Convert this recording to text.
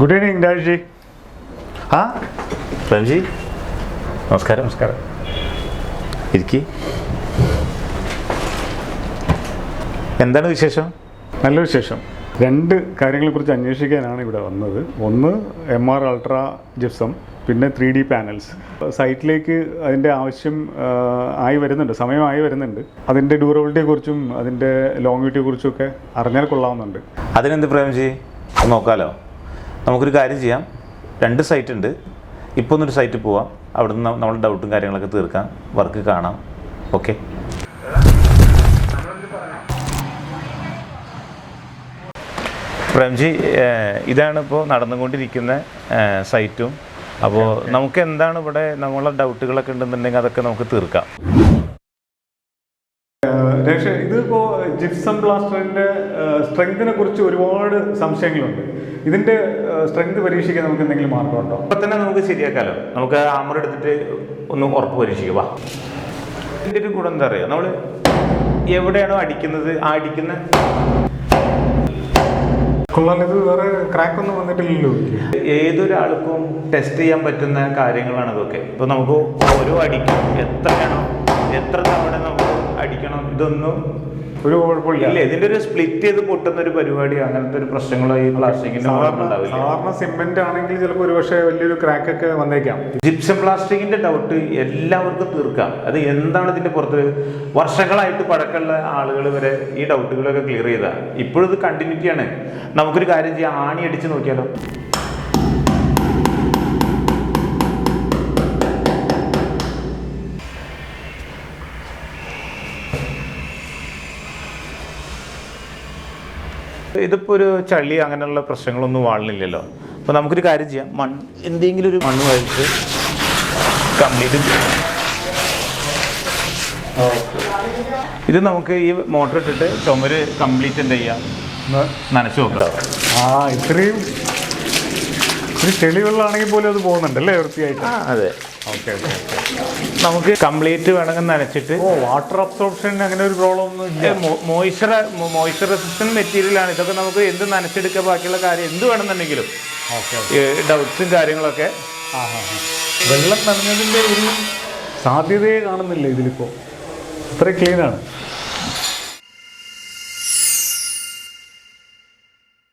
Good evening രാജ്ജി ആ? പ്രേംജി നമസ്കാരം. നമസ്കാരം. ഇരിക്കി. എന്താണ് വിശേഷം? നല്ല വിശേഷം. രണ്ട് കാര്യങ്ങളെ കാര്യങ്ങളെക്കുറിച്ച് അന്വേഷിക്കാനാണ് ഇവിടെ വന്നത്. ഒന്ന് എം ആർ അൾട്രാ ജിപ്സം പിന്നെ ത്രീ ഡി പാനൽസ് സൈറ്റിലേക്ക് അതിന്റെ ആവശ്യം ആയി വരുന്നുണ്ട്. സമയമായി വരുന്നുണ്ട്. അതിന്റെ ഡ്യൂറബിലിറ്റിയെക്കുറിച്ചും അതിന്റെ ലോങ്ങിറ്റിയെക്കുറിച്ചും ഒക്കെ അറിഞ്ഞാൽ കൊള്ളാവുന്നുണ്ട്. അതിനെന്ത് പ്രേംജി? നോക്കാലോ. നമുക്കൊരു കാര്യം ചെയ്യാം. രണ്ട് സൈറ്റ് ഉണ്ട്. ഇപ്പോൾ ഒന്നൊരു സൈറ്റിൽ പോവാം അവിടെ നിന്ന് നമ്മുടെ ഡൗട്ടും കാര്യങ്ങളൊക്കെ തീർക്കാം. വർക്ക് കാണാം. ഓക്കെ പ്രേംജി ഇതാണ് ഇപ്പോൾ നടന്നുകൊണ്ടിരിക്കുന്ന സൈറ്റും അപ്പോൾ നമുക്ക് എന്താണ് ഇവിടെ നമ്മളെ ഡൗട്ടുകളൊക്കെ ഉണ്ടെന്നുണ്ടെങ്കിൽ അതൊക്കെ നമുക്ക് തീർക്കാം. രക്ഷ ഇതിപ്പോൾ ജിപ്സം ബ്ലാസ്റ്ററിന്റെ സ്ട്രെങ്തിനെ കുറിച്ച് ഒരുപാട് സംശയങ്ങളുണ്ട്. ഇതിന്റെ സ്ട്രെങ്ത് പരീക്ഷിക്കാൻ നമുക്ക് എന്തെങ്കിലും മാർഗമുണ്ടോ? അപ്പം തന്നെ നമുക്ക് ശരിയാക്കാലോ. നമുക്ക് ആമർ എടുത്തിട്ട് ഒന്ന് ഉറപ്പ് പരീക്ഷിക്കുക. വാ. ഇതിന്റെ ഒരു ഗുണം എന്താ പറയുക നമ്മൾ എവിടെയാണോ അടിക്കുന്നത് ആ അടിക്കുന്ന കൊള്ളാൻ ഇത് വേറെ ക്രാക്ക് ഒന്നും വന്നിട്ടില്ലല്ലോ. ഏതൊരാൾക്കും ടെസ്റ്റ് ചെയ്യാൻ പറ്റുന്ന കാര്യങ്ങളാണ് ഇതൊക്കെ. ഇപ്പൊ നമുക്ക് ഓരോ അടിക്കും. എത്രയാണോ എത്ര തവണ നമുക്ക് അടിക്കണം? ഇതൊന്നും ഒരു കുഴപ്പമില്ല. ഇല്ല ഇതിന്റെ ഒരു സ്പ്ലിറ്റ് ചെയ്ത് പൊട്ടുന്ന ഒരു പരിപാടി അങ്ങനത്തെ ഒരു പ്രശ്നങ്ങളോ ഈ പ്ലാസ്റ്റിക്കിന്റെ സാധാരണ സിമെന്റ് ആണെങ്കിൽ ചിലപ്പോൾ ഒരുപക്ഷെ വലിയൊരു ക്രാക്ക് ഒക്കെ വന്നേക്കാം. ജിപ്സം പ്ലാസ്റ്റിക്കിന്റെ ഡൗട്ട് എല്ലാവർക്കും തീർക്കാം. അത് എന്താണ് ഇതിന്റെ പുറത്ത്? വർഷങ്ങളായിട്ട് പഴക്കമുള്ള ആളുകൾ വരെ ഈ ഡൗട്ടുകളൊക്കെ ക്ലിയർ ചെയ്താ. ഇപ്പോഴും ഇത് കണ്ടിന്യൂറ്റിയാണ് നമുക്കൊരു കാര്യം ചെയ്യാം. ആണി അടിച്ച് നോക്കിയാലോ? ഇതിപ്പോ ഒരു ചളി അങ്ങനെയുള്ള പ്രശ്നങ്ങളൊന്നും വാഴുന്നില്ലല്ലോ അപ്പോൾ നമുക്കൊരു കാര്യം ചെയ്യാം. മണ്ണ് എന്തെങ്കിലും ഒരു മണ്ണ് വലിച്ച് കംപ്ലീറ്റ് ഇത് നമുക്ക് ഈ മോട്ടർ ഇട്ടിട്ട് ചുമര് കംപ്ലീറ്റ് എന്ത് ചെയ്യാം? നനച്ചു നോക്കാം. ആ ഇത്രയും ഒരു ചെളി വെള്ളമാണെങ്കിൽ പോലും അത് പോകുന്നുണ്ട് അല്ലേ വൃത്തിയായിട്ട്? ആ അതെ. ഓക്കെ ഓക്കെ നമുക്ക് കംപ്ലീറ്റ് വേണമെങ്കിൽ നനച്ചിട്ട് ഓ വാട്ടർ അബ്സോർപ്ഷൻ അങ്ങനെ ഒരു പ്രോബ്ലം ഒന്നും ഇല്ല മോയ്സ്ചർ മോയ്സ്ചർ റെസിസ്റ്റന്റ് മെറ്റീരിയലാണ്. ഇതൊക്കെ നമുക്ക് എന്ത് നനച്ചെടുക്കുക ബാക്കിയുള്ള കാര്യം എന്ത് വേണമെന്നുണ്ടെങ്കിലും. ഓക്കെ ഡൗട്ട്സും കാര്യങ്ങളൊക്കെ. വെള്ളം നനഞ്ഞതിന്റെ ഒരു സാധ്യതയെ കാണുന്നില്ല ഇതിലിപ്പോൾ. അത്ര ക്ലീനാണ്.